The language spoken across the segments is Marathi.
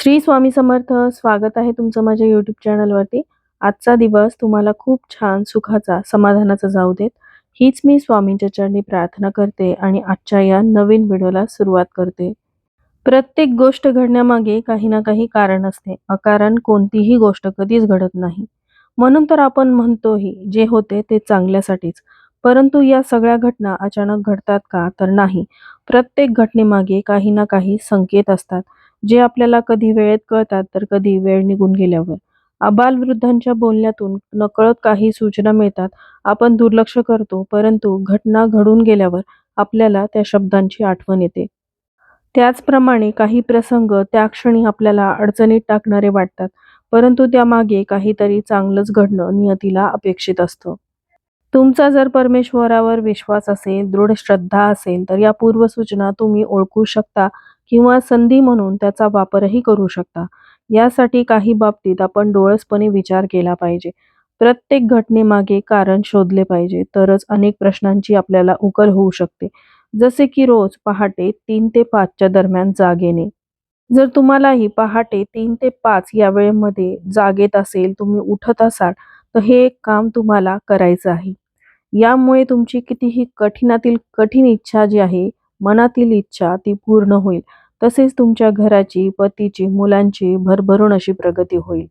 श्री स्वामी समर्थ स्वागत आहे तुमचं माझ्या यूट्यूब चॅनलवरती आजचा दिवस तुम्हाला खूप छान सुखाचा समाधानाचा जाऊ देत. हीच मी स्वामींच्या चरणी प्रार्थना करते आणि आजच्या या नवीन व्हिडिओला सुरुवात करते. प्रत्येक गोष्ट घडण्यामागे काही ना काही कारण असते. अकारण कोणतीही गोष्ट कधीच घडत नाही. म्हणून तर आपण म्हणतोही जे होते ते चांगल्यासाठीच. परंतु या सगळ्या घटना अचानक घडतात का तर नाही. प्रत्येक घटनेमागे काही ना काही संकेत असतात. जे आपल्याला कधी वेळेत कळतात तर कधी वेळ निघून गेल्यावर. आबालवृद्धांच्या बोलण्यातून नकळत काही सूचना मिळतात. आपण दुर्लक्ष करतो परंतु घटना घडून गेल्यावर आपल्याला त्या शब्दांची आठवण येते. त्याचप्रमाणे काही प्रसंग त्या क्षणी आपल्याला अडचणीत टाकणारे वाटतात परंतु त्यामागे काहीतरी चांगलंच घडणं नियतीला अपेक्षित असतं. तुमचा जर परमेश्वरावर विश्वास असेल दृढ श्रद्धा असेल तर या पूर्वसूचना तुम्ही ओळखू शकता. किंवा संधी म्हणून त्याचा वापरही करू शकता. यासाठी काही बाबतीत आपण डोळसपणे विचार केला पाहिजे. प्रत्येक घटनेमागे कारण शोधले पाहिजे तरच अनेक प्रश्नांची आपल्याला उकल होऊ शकते. जसे की रोज पहाटे तीन ते पाचच्या दरम्यान जाग येणे. जर तुम्हालाही पहाटे तीन ते पाच या वेळेमध्ये जागेत असेल तुम्ही उठत असाल तर हे एक काम तुम्हाला करायचं आहे. यामुळे तुमची कितीही कठीणातील कठीण इच्छा जी आहे मनातील इच्छा ती पूर्ण होईल. तसेच तुमच्या घराची पतीची मुलांची भरभरून अशी प्रगती होईल.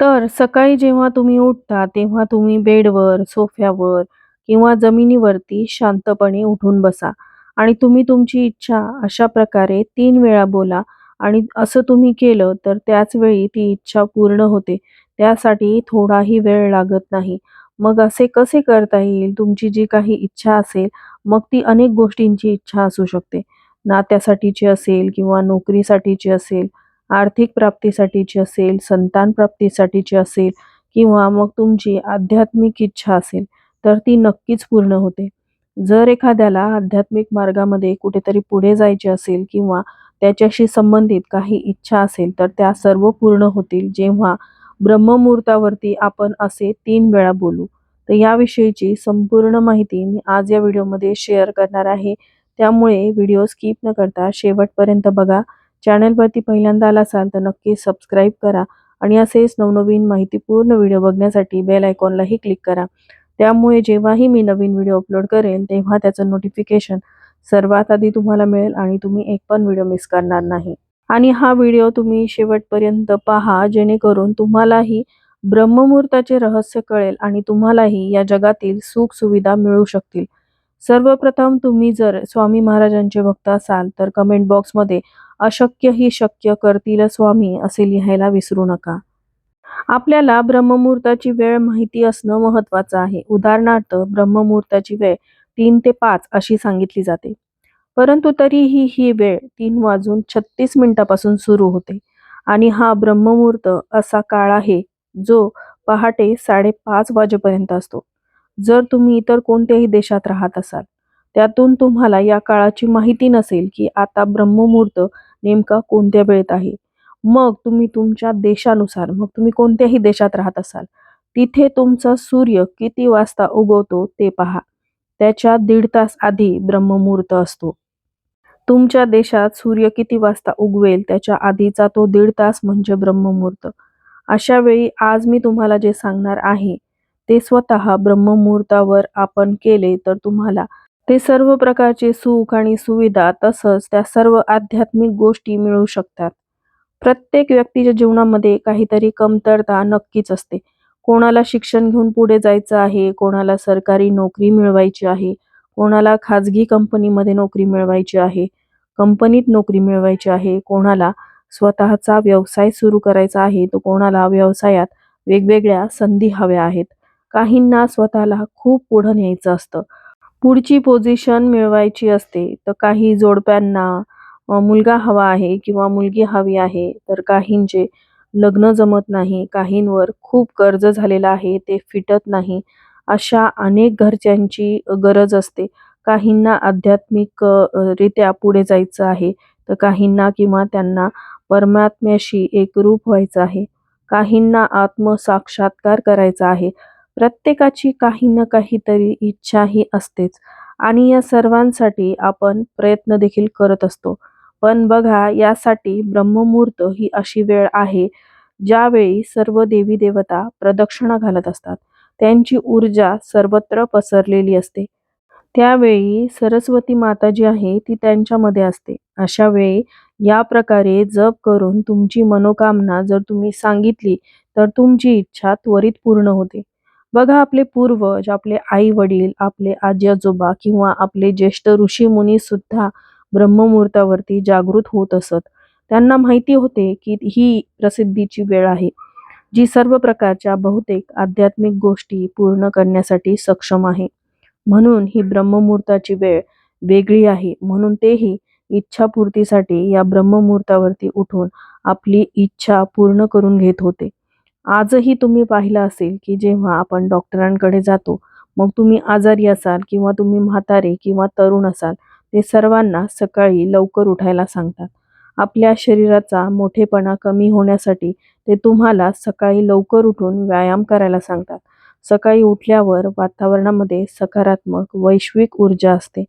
तर सकाळी जेव्हा तुम्ही उठता तेव्हा तुम्ही बेडवर सोफ्यावर किंवा जमिनीवरती शांतपणे उठून बसा. आणि तुम्ही तुमची इच्छा अशा प्रकारे तीन वेळा बोला आणि असं तुम्ही केलं तर त्याच वेळी ती इच्छा पूर्ण होते. त्यासाठी थोडाही वेळ लागत नाही. मग असे कसे करता येईल? तुमची जी काही इच्छा असेल मग ती अनेक गोष्टींची इच्छा असू शकते. नात्यासाठीची असेल किंवा नोकरीसाठीची असेल आर्थिक प्राप्तीसाठीची असेल संतान प्राप्तीसाठीची असेल किंवा मग तुमची आध्यात्मिक इच्छा असेल तर ती नक्कीच पूर्ण होते. जर एखाद्याला आध्यात्मिक मार्गामध्ये कुठेतरी पुढे जायचे असेल किंवा त्याच्याशी संबंधित काही इच्छा असेल तर त्या सर्व पूर्ण होतील. जेव्हा ब्रह्ममुहूर्तावरती आपण असे तीन वेळा बोलू. तर याविषयीची संपूर्ण माहिती मी आज या व्हिडिओमध्ये शेअर करणार आहे. त्यामुळे व्हिडिओ स्किप न करता शेवटपर्यंत बघा. चॅनलवरती पहिल्यांदा आला असाल तर नक्की सबस्क्राईब करा आणि असेच नवनवीन माहितीपूर्ण व्हिडिओ बघण्यासाठी बेल आयकॉनलाही क्लिक करा. त्यामुळे जेव्हाही मी नवीन व्हिडिओ अपलोड करेल तेव्हा त्याचं नोटिफिकेशन सर्वात आधी तुम्हाला मिळेल आणि तुम्ही एक पण व्हिडिओ मिस करणार नाही. आणि हा व्हिडिओ तुम्ही शेवटपर्यंत पहा जेणेकरून तुम्हालाही ब्रह्ममुहूर्ताचे रहस्य कळेल आणि तुम्हालाही या जगातील सुख सुविधा मिळू शकतील. सर्वप्रथम तुम्ही जर स्वामी महाराजांचे भक्त असाल तर कमेंट बॉक्समध्ये अशक्य ही शक्य करतील स्वामी असे लिहायला विसरू नका. आपल्याला ब्रह्ममुहूर्ताची वेळ माहिती असणं महत्वाचं आहे. उदाहरणार्थ ब्रह्ममुहूर्ताची वेळ तीन ते पाच अशी सांगितली जाते. परंतु तरीही ही वेळ तीन वाजून छत्तीस मिनिटापासून सुरू होते. आणि हा ब्रह्ममुहूर्त असा काळ आहे जो पहाटे साडेपाच वाजेपर्यंत असतो. जर तुम्ही इतर कोणत्याही देशात राहत असाल त्यातून तुम्हाला या काळाची माहिती नसेल की आता ब्रह्ममुहूर्त नेमका कोणत्या वेळेत आहे. मग तुम्ही तुमच्या देशानुसार मग तुम्ही कोणत्याही देशात राहत असाल तिथे तुमचा सूर्य किती वाजता उगवतो ते पहा. त्याच्या दीड तास आधी ब्रह्ममुहूर्त असतो. तुमच्या देशात सूर्य किती वाजता उगवेल त्याच्या आधीचा तो दीड तास म्हणजे ब्रह्ममुहूर्त. अशा वेळी आज मी तुम्हाला जे सांगणार आहे ते स्वतः ब्रह्ममुहूर्तावर आपण केले तर तुम्हाला ते सर्व प्रकारचे सुख आणि सुविधा तसंच त्या सर्व आध्यात्मिक गोष्टी मिळू शकतात. प्रत्येक व्यक्तीच्या जीवनामध्ये काहीतरी कमतरता नक्कीच असते. कोणाला शिक्षण घेऊन पुढे जायचं आहे कोणाला सरकारी नोकरी मिळवायची आहे कोणाला खाजगी कंपनीमध्ये नोकरी मिळवायची आहे कंपनीत नोकरी मिळवायची आहे कोणाला स्वतःचा व्यवसाय सुरू करायचा आहे तर कोणाला व्यवसायात वेगवेगळ्या संधी हव्या आहेत. काहींना स्वतःला खूप पुढं न्यायचं असतं. पुढची पोझिशन मिळवायची असते तर काही जोडप्यांना मुलगा हवा आहे किंवा मुलगी हवी आहे तर काहींचे लग्न जमत नाही काहींवर खूप कर्ज झालेलं आहे ते फिटत नाही अशा अनेक घरच्यांची गरज असते. काहींना आध्यात्मिक रित्या पुढे जायचं आहे तर काहींना किंवा त्यांना परमात्म्याशी एकरूप व्हायचं आहे. काहींना आत्मसाक्षात्कार करायचा आहे. प्रत्येकाची काही ना काहीतरी इच्छा ही असतेच. आणि या सर्वांसाठी आपण प्रयत्न देखील करत असतो. पण बघा यासाठी ब्रह्ममुहूर्त ही अशी वेळ आहे ज्यावेळी सर्व देवी देवता प्रदक्षिणा घालत असतात. त्यांची ऊर्जा सर्वत्र पसरलेली असते. त्यावेळी सरस्वती माता जी आहे ती त्यांच्यामध्ये असते. अशा वेळी या प्रकारे जप करून तुमची मनोकामना जर तुम्ही सांगितली तर तुमची इच्छा त्वरित पूर्ण होते. बघा आपले पूर्वज आपले आई वडील आपले आजी आजोबा किंवा आपले ज्येष्ठ ऋषी मुनी सुद्धा ब्रह्ममुहूर्तावरती जागृत होत असत. त्यांना माहिती होते की ही प्रसिद्धीची वेळ आहे जी सर्व प्रकारच्या बहुतेक आध्यात्मिक गोष्टी पूर्ण करण्यासाठी सक्षम आहे. म्हणून ही ब्रह्ममुहूर्ताची वेळ वेगळी आहे म्हणून तेही इच्छापूर्तीसाठी या ब्रह्ममुहूर्तावरती उठून आपली इच्छा पूर्ण करून घेत होते. आजही तुम्ही पाहिलं असेल की जेव्हा आपण डॉक्टरांकडे जातो मग तुम्ही आजारी असाल किंवा तुम्ही म्हातारे किंवा तरुण असाल ते सर्वांना सकाळी लवकर उठायला सांगतात. आपल्या शरीराचा मोठेपणा कमी होण्यासाठी ते तुम्हाला सकाळी लवकर उठून व्यायाम करायला सांगतात. सकाळी उठल्यावर वातावरणामध्ये सकारात्मक वैश्विक ऊर्जा असते.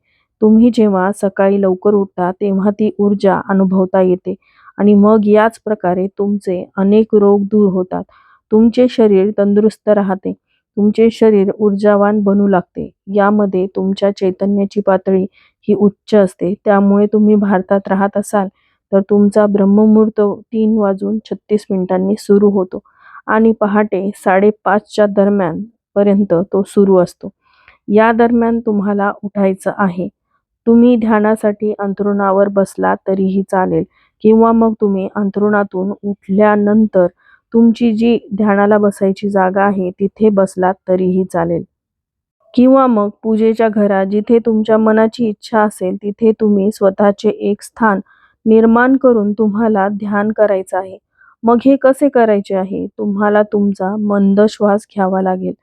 तुम्ही जेव्हा सकाळी लवकर उठता तेव्हा ती ऊर्जा अनुभवता येते आणि मग याच प्रकारे तुमचे अनेक रोग दूर होतात. तुमचे शरीर तंदुरुस्त राहते. तुमचे शरीर ऊर्जावान बनू लागते. यामध्ये तुमच्या चैतन्याची पातळी ही उच्च असते. त्यामुळे तुम्ही भारतात राहत असाल तर तुमचा ब्रह्ममुहूर्त तीन वाजून छत्तीस मिनिटांनी सुरू होतो आणि पहाटे साडेपाचच्या दरम्यान पर्यंत तो सुरू असतो. या दरम्यान तुम्हाला उठायचं आहे. तुम्ही ध्यानासाठी अंथरुणावर बसला तरीही चालेल. किंवा मग तुम्ही अंथरुणातून उठल्यानंतर तुमची जी ध्यानाला बसायची जागा आहे तिथे बसलात तरीही चालेल. किंवा मग पूजेच्या घरात जिथे तुमच्या मनाची इच्छा असेल तिथे तुम्ही स्वतःचे एक स्थान निर्माण करून तुम्हाला ध्यान करायचं आहे. मग हे कसे करायचे आहे? तुम्हाला तुमचा मंद श्वास घ्यावा लागेल.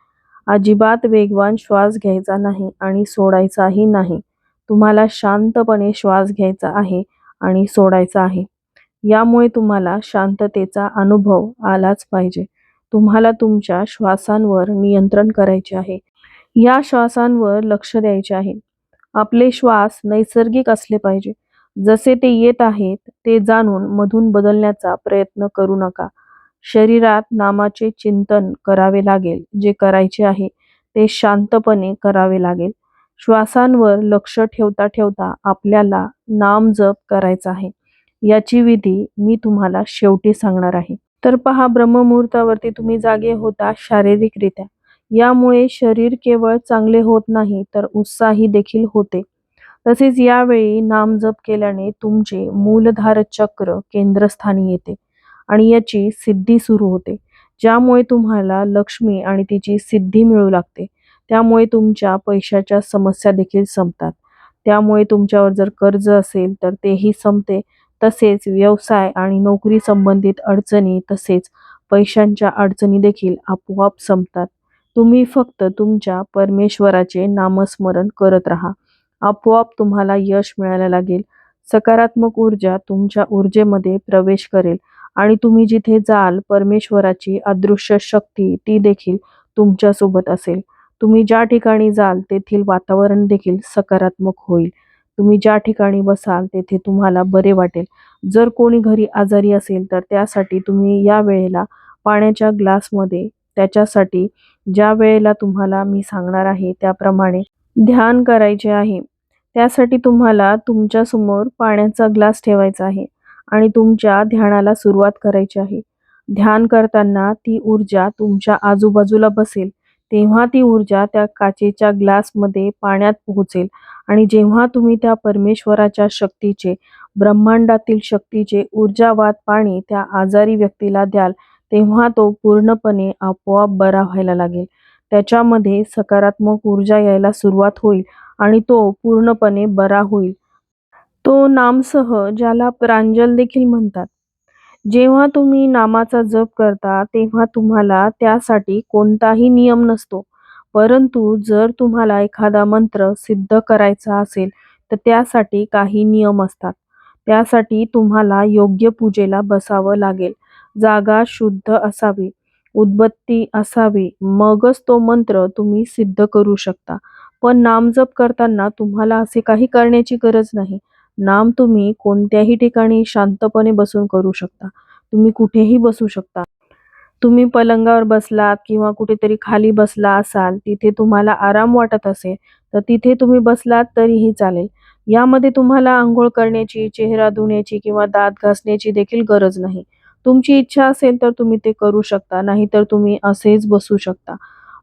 अजिबात वेगवान श्वास घ्यायचा नाही आणि सोडायचाही नाही. तुम्हाला शांतपणे श्वास घ्यायचा आहे आणि सोडायचा आहे. यामुळे तुम्हाला शांततेचा अनुभव आलाच पाहिजे. तुम्हाला तुमच्या श्वासांवर नियंत्रण करायचे आहे. या श्वासांवर लक्ष द्यायचे आहे. आपले श्वास नैसर्गिक असले पाहिजे. जसे ते येत आहेत ते जाणून मधून बदलण्याचा प्रयत्न करू नका. शरीरात नामाचे चिंतन करावे लागेल. जे करायचे आहे ते शांतपणे करावे लागेल. श्वासांवर लक्ष ठेवता ठेवता आपल्याला नाम जप करायचा आहे. याची विधी मी तुम्हाला शेवटी सांगणार आहे. तर पहा ब्रह्ममुहूर्तावरती तुम्ही जागे होता शारीरिकरित्या. यामुळे शरीर केवळ चांगले होत नाही तर उत्साही देखील होते. तसेच यावेळी नाम जप केल्याने तुमचे मूलधार चक्र केंद्रस्थानी येते आणि याची सिद्धी सुरू होते ज्यामुळे तुम्हाला लक्ष्मी आणि तिची सिद्धी मिळू लागते. त्यामुळे तुमच्या पैशाच्या समस्या देखील संपतात. त्यामुळे तुमच्यावर जर कर्ज असेल तर तेही संपते. तसेच व्यवसाय आणि नोकरी संबंधित अडचणी तसेच पैशांच्या अडचणी देखील आपोआप संपतात. तुम्ही फक्त तुमच्या परमेश्वराचे नामस्मरण करत राहा. आपोआप तुम्हाला यश मिळायला लागेल. सकारात्मक ऊर्जा तुमच्या ऊर्जेमध्ये प्रवेश करेल आणि तुम्ही जिथे जाल परमेश्वराची अदृश्य शक्ती ती देखील तुमच्यासोबत असेल. तुम्ही ज्या ठिकाणी जाल तेथील वातावरण देखील सकारात्मक होईल. तुम्ही ज्या ठिकाणी बसाल तेथे तुम्हाला बरे वाटेल. जर कोणी घरी आजारी असेल तर त्यासाठी तुम्ही या वेळेला पाण्याच्या ग्लासमध्ये त्याच्यासाठी ज्या वेळेला तुम्हाला मी सांगणार आहे त्याप्रमाणे ध्यान करायचे आहे. त्यासाठी तुम्हाला तुमच्यासमोर पाण्याचा ग्लास ठेवायचा आहे आणि तुमच्या ध्यानाला सुरुवात करायची आहे. ध्यान करताना ती ऊर्जा तुमच्या आजूबाजूला बसेल. तेव्हा ती ऊर्जा त्या काचेच्या ग्लासमध्ये पाण्यात पोहोचेल. आणि जेव्हा तुम्ही त्या परमेश्वराच्या शक्तीचे ब्रह्मांडातील शक्तीचे ऊर्जावाद पाणी त्या आजारी व्यक्तीला द्याल तेव्हा तो पूर्णपणे आपोआप बरा व्हायला लागेल. त्याच्यामध्ये सकारात्मक ऊर्जा यायला सुरुवात होईल आणि तो पूर्णपणे बरा होईल. तो नामसह ज्याला प्रांजल देखील म्हणतात जेव्हा तुम्ही नामाचा जप करता तेव्हा तुम्हाला त्यासाठी कोणताही नियम नसतो. परंतु जर तुम्हाला एखादा मंत्र सिद्ध करायचा असेल तर त्यासाठी काही नियम असतात. त्यासाठी तुम्हाला योग्य पूजेला बसावं लागेल. जागा शुद्ध असावी उदबत्ती असावी मगच तो मंत्र तुम्ही सिद्ध करू शकता. पण नामजप करताना तुम्हाला असे काही करण्याची गरज नाही. नाम तुम्ही कोणत्याही ठिकाणी शांतपणे बसून करू शकता. तुम्ही कुठेही बसू शकता. तुम्ही पलंगावर बसलात किंवा कुठेतरी खाली बसला असाल तिथे तुम्हाला आराम वाटत असेल तर तिथे तुम्ही बसलात तरीही चालेल. यामध्ये तुम्हाला आंघोळ करण्याची चेहरा धुण्याची किंवा दात घासण्याची देखील गरज नाही. तुमची इच्छा असेल तर तुम्ही ते करू शकता नाहीतर तुम्ही असेच बसू शकता.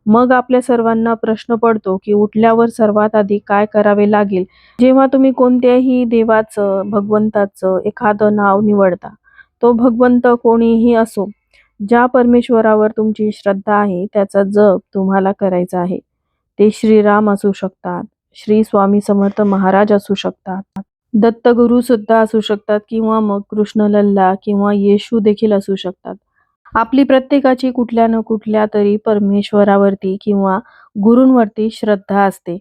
मग आपल्या सर्वांना प्रश्न पडतो की उठल्यावर सर्वात आधी काय करावे लागेल? जेव्हा तुम्ही कोणत्याही देवाचं भगवंताचं एखादं नाव निवडता तो भगवंत कोणीही असो ज्या परमेश्वरावर तुमची श्रद्धा आहे त्याचा जप तुम्हाला करायचा आहे. ते श्रीराम असू शकतात श्री स्वामी समर्थ महाराज असू शकतात दत्तगुरु सुद्धा असू शकतात किंवा मग कृष्ण लल्ला किंवा येशू देखील असू शकतात. आपली प्रत्येकाची कुठल्या न कुठल्या तरी परमेश्वरावरती किंवा गुरूंवरती श्रद्धा असते.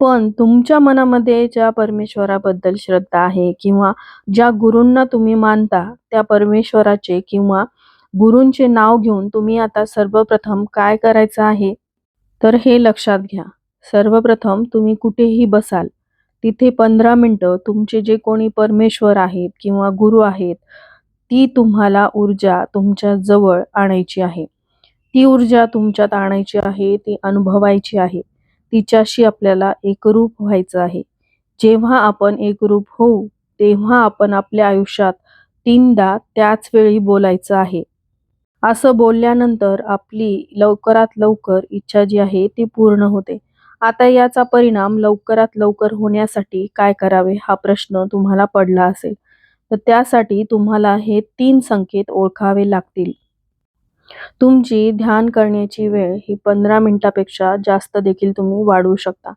पण तुमच्या मनामध्ये ज्या परमेश्वराबद्दल श्रद्धा आहे किंवा ज्या गुरूंना तुम्ही मानता त्या परमेश्वराचे किंवा गुरूंचे नाव घेऊन तुम्ही आता सर्वप्रथम काय करायचं आहे? तर हे लक्षात घ्या. सर्वप्रथम तुम्ही कुठेही बसाल तिथे पंधरा मिनटं तुमचे जे कोणी परमेश्वर आहेत किंवा गुरु आहेत ती तुम्हाला ऊर्जा तुमच्या जवळ आणायची आहे. ती ऊर्जा तुमच्यात आणायची आहे ती अनुभवायची आहे. तिच्याशी आपल्याला एकरूप व्हायचं आहे. जेव्हा आपण एकरूप होऊ तेव्हा आपण आपल्या आयुष्यात तीनदा त्याच वेळी बोलायचं आहे. असं बोलल्यानंतर आपली लवकरात लवकर इच्छा जी आहे ती पूर्ण होते. आता याचा परिणाम लवकरात लवकर होण्यासाठी काय करावे हा प्रश्न तुम्हाला पडला असेल. तर त्यासाठी तुम्हाला हे तीन संकेत ओळखावे लागतील. तुमची ध्यान करण्याची वेळ ही पंधरा मिनिटापेक्षा जास्त देखील तुम्ही वाढवू शकता.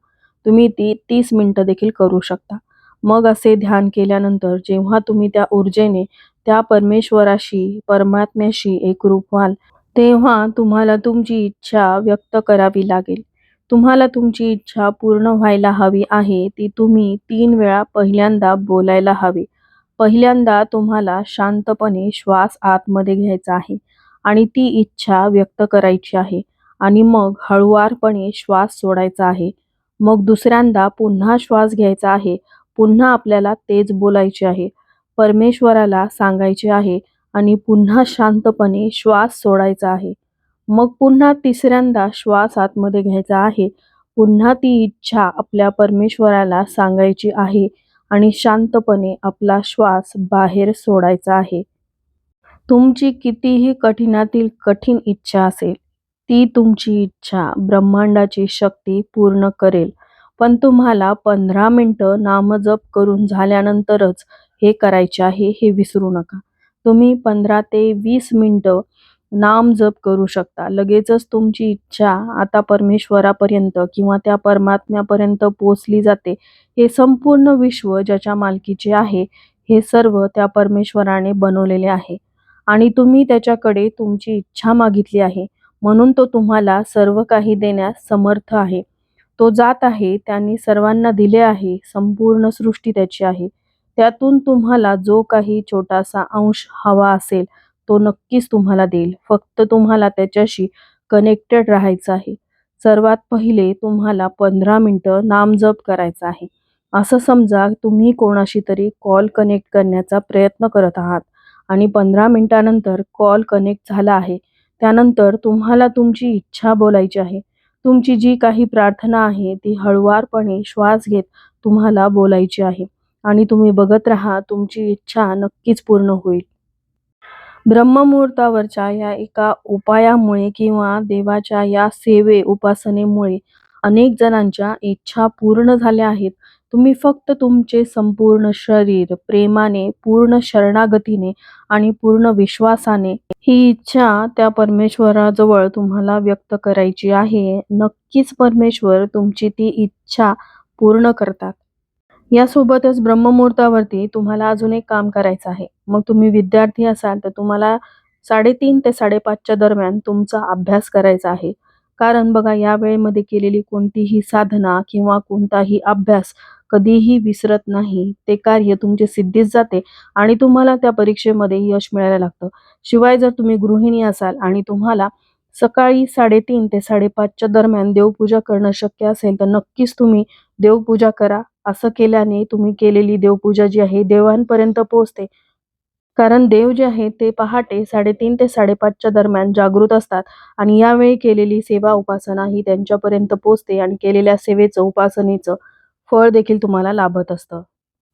तुम्ही ती तीस मिनिटं देखील करू शकता. मग असे ध्यान केल्यानंतर जेव्हा तुम्ही त्या ऊर्जेने त्या परमेश्वराशी परमात्म्याशी एकरूप व्हाल तेव्हा तुम्हाला तुमची इच्छा व्यक्त करावी लागेल. तुम्हाला तुमची इच्छा पूर्ण व्हायला हवी आहे ती तुम्ही तीन वेळा पहिल्यांदा बोलायला हवी. पहिल्यांदा तुम्हाला शांतपणे श्वास आतमध्ये घ्यायचा आहे आणि ती इच्छा व्यक्त करायची आहे आणि मग हळुवारपणे श्वास सोडायचा आहे. मग दुसऱ्यांदा पुन्हा श्वास घ्यायचा आहे पुन्हा आपल्याला तेच बोलायचे आहे. परमेश्वराला सांगायचे आहे आणि पुन्हा शांतपणे श्वास सोडायचा आहे. मग पुन्हा तिसऱ्यांदा श्वास आतमध्ये घ्यायचा आहे पुन्हा ती इच्छा आपल्या परमेश्वराला सांगायची आहे आणि शांतपणे आपला श्वास बाहेर सोडायचा आहे. तुमची कितीही कठीणातील कठीण इच्छा असेल ती तुमची इच्छा ब्रह्मांडाची शक्ती पूर्ण करेल. पण तुम्हाला पंधरा मिनटं नामजप करून झाल्यानंतरच हे करायचे आहे हे विसरू नका. तुम्ही पंधरा ते वीस मिनटं नाम जप करू शकता. लगेचच तुमची इच्छा आता परमेश्वरापर्यंत किंवा त्या परमात्म्यापर्यंत पोचली जाते. हे संपूर्ण विश्व ज्याच्या मालकीचे आहे हे सर्व त्या परमेश्वराने बनवलेले आहे. आणि तुम्ही त्याच्याकडे तुमची इच्छा मागितली आहे. म्हणून तो तुम्हाला सर्व काही देण्यास समर्थ आहे. तो जात आहे त्यांनी सर्वांना दिले आहे संपूर्ण सृष्टी त्याची आहे. त्यातून तुम्हाला जो काही छोटासा अंश हवा असेल तो नक्कीच तुम्हाला देईल. फक्त तुम्हाला त्याच्याशी कनेक्टेड राहायचं आहे. सर्वात पहिले तुम्हाला पंधरा मिनटं नामजप करायचा आहे. असं समजा तुम्ही कोणाशी तरी कॉल कनेक्ट करण्याचा प्रयत्न करत आहात आणि पंधरा मिनटानंतर कॉल कनेक्ट झाला आहे. त्यानंतर तुम्हाला तुमची इच्छा बोलायची आहे. तुमची जी काही प्रार्थना आहे ती हळुवारपणे श्वास घेत तुम्हाला बोलायची आहे. आणि तुम्ही बघत राहा तुमची इच्छा नक्कीच पूर्ण होईल. ब्रह्ममुहूर्तावरच्या या एका उपायामुळे किंवा देवाच्या या सेवे उपासनेमुळे अनेक जणांच्या इच्छा पूर्ण झाल्या आहेत. तुम्ही फक्त तुमचे संपूर्ण शरीर प्रेमाने पूर्ण शरणागतीने आणि पूर्ण विश्वासाने ही इच्छा त्या परमेश्वराजवळ तुम्हाला व्यक्त करायची आहे. नक्कीच परमेश्वर तुमची ती इच्छा पूर्ण करतात. यासोबतच ब्रह्ममुहूर्तावरती तुम्हाला अजून एक काम करायचं आहे. मग तुम्ही विद्यार्थी असाल तर तुम्हाला साडेतीन ते साडेपाचच्या दरम्यान तुमचा अभ्यास करायचा आहे. कारण बघा या वेळेमध्ये केलेली कोणतीही साधना किंवा कोणताही अभ्यास कधीही विसरत नाही. ते कार्य तुमचे सिद्धीच जाते आणि तुम्हाला त्या परीक्षेमध्ये यश मिळायला लागतं. शिवाय जर तुम्ही गृहिणी असाल आणि तुम्हाला सकाळी साडेतीन ते साडेपाचच्या दरम्यान देवपूजा करणं शक्य असेल तर नक्कीच तुम्ही देवपूजा करा. असं केल्याने तुम्ही केलेली देवपूजा जी आहे देवांपर्यंत पोहोचते. कारण देव जे आहे ते पहाटे साडेतीन ते साडेपाचच्या दरम्यान जागृत असतात आणि यावेळी केलेली सेवा उपासना ही त्यांच्यापर्यंत पोचते आणि केलेल्या सेवेचं उपासनेचं फळ देखील तुम्हाला लाभत असतं.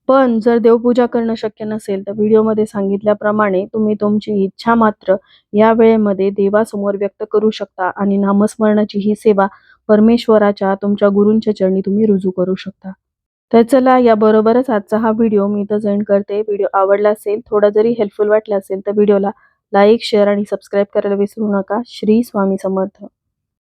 पण जर देवपूजा करणं शक्य नसेल तर व्हिडिओमध्ये सांगितल्याप्रमाणे तुम्ही तुमची इच्छा मात्र या वेळेमध्ये देवासमोर व्यक्त करू शकता आणि नामस्मरणाची ही सेवा परमेश्वराच्या तुमच्या गुरूंच्या चरणी तुम्ही रुजू करू शकता. तर चला याबरोबरच आजचा हा व्हिडिओ मी इथं जॉईन करते. व्हिडिओ आवडला असेल थोडा जरी हेल्पफुल वाटला असेल तर व्हिडिओला लाईक शेअर आणि सबस्क्राईब करायला विसरू नका. श्री स्वामी समर्थ.